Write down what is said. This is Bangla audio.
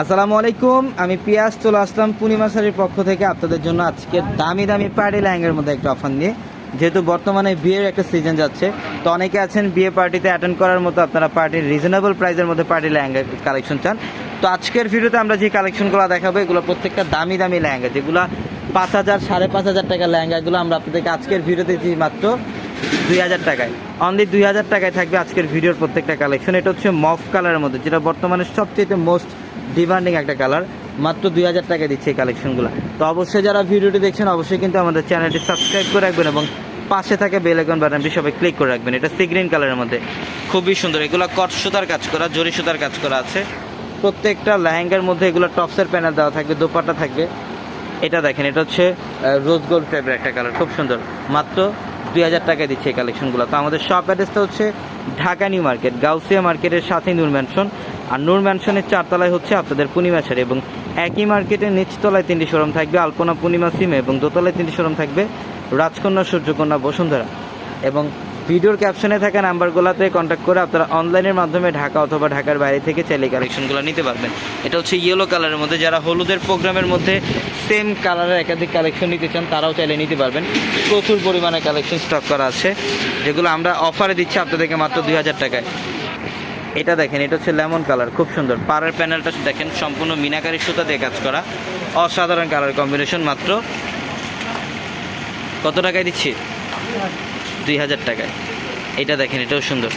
আসসালামু আলাইকুম, আমি পিয়াস চলে আসলাম পূর্ণিমা শাড়ির পক্ষ থেকে আপনাদের জন্য আজকে দামি দামি পার্টি লেহেঙ্গার মধ্যে একটা অফার নিয়ে। যেহেতু বর্তমানে বিয়ের একটা সিজন যাচ্ছে, তো অনেকে আছেন বিয়ে পার্টিতে অ্যাটেন্ড করার মতো আপনারা পার্টির রিজনেবল প্রাইসের মধ্যে পার্টি লেহেঙ্গা কালেকশন চান। তো আজকের ভিডিওতে আমরা যে কালেকশনগুলো দেখাবো, এগুলো প্রত্যেকটা দামি দামি লেহেঙ্গা, যেগুলো পাঁচ হাজার, সাড়ে পাঁচ হাজার টাকার লেহেঙ্গাগুলো আমরা আপনাদেরকে আজকের ভিডিওতে দিচ্ছি মাত্র। দুই হাজার টাকায়। অনলি দুই হাজার টাকায় থাকবে আজকের ভিডিওর প্রত্যেকটা কালেকশন এটা হচ্ছে মফ কালারের মধ্যে, যেটা বর্তমানে সবচেয়ে মোস্ট ডিমান্ডিং একটা কালার মাত্র দুই হাজার টাকায় দিচ্ছে এই কালেকশনগুলো তো অবশ্যই যারা ভিডিওটি দেখছেন, অবশ্যই কিন্তু আমাদের চ্যানেলটি সাবস্ক্রাইব করে রাখবেন এবং পাশে থাকে বেল আইকন বাটনটি সবাই ক্লিক করে রাখবেন। এটা সি গ্রিন কালারের মধ্যে। খুবই সুন্দর। এগুলো কট সুতার কাজ করা, জরি সুতার কাজ করা আছে। প্রত্যেকটা লেহেঙ্গার মধ্যে এগুলো টপসের প্যানেল দেওয়া থাকবে, দোপাট্টা থাকবে। এটা দেখেন, এটা হচ্ছে রোজ গোল্ড টাইপের একটা কালার খুব সুন্দর। মাত্র দুই হাজার টাকায় দিচ্ছে এই কালেকশনগুলো তো আমাদের শপ অ্যাড্রেসটা হচ্ছে ঢাকা নিউ মার্কেট, গাউসিয়া মার্কেটের সাথে নূর ম্যানশন আর নূর ম্যানশনের চারতলায় হচ্ছে আপনাদের পূর্ণিমা শাড়ি এবং একই মার্কেটের নিচতলায় তিনটি শোরুম থাকবে, আলপনা পূর্ণিমা সিমে এবং দোতলায় তিনটি শোরুম থাকবে রাজকন্যা, সূর্যকন্যা, বসুন্ধরা। এবং ভিডিওর ক্যাপশনে থাকা নাম্বারগুলোতে কন্ট্যাক্ট করে আপনারা অনলাইনের মাধ্যমে ঢাকা অথবা ঢাকার বাইরে থেকে চাইলে কালেকশনগুলো নিতে পারবেন। এটা হচ্ছে ইয়েলো কালারের মধ্যে। যারা হলুদের প্রোগ্রামের মধ্যে সেম কালারের একাধিক কালেকশন নিতে চান, তারাও চাইলে নিতে পারবেন। প্রচুর পরিমাণে কালেকশন স্টক করা আছে, যেগুলো আমরা অফারে দিচ্ছি আপনাদেরকে মাত্র দুই হাজার টাকায়। এটা দেখেন, এটা হচ্ছে লেমন কালার খুব সুন্দর। পাড়ের প্যানেলটা দেখেন, সম্পূর্ণ মিনাকারি সুতা দিয়ে কাজ করা। অসাধারণ কালার কম্বিনেশন মাত্র। কত টাকায় দিচ্ছি? দুই হাজার টাকায়। এটা দেখেন এটাও সুন্দর।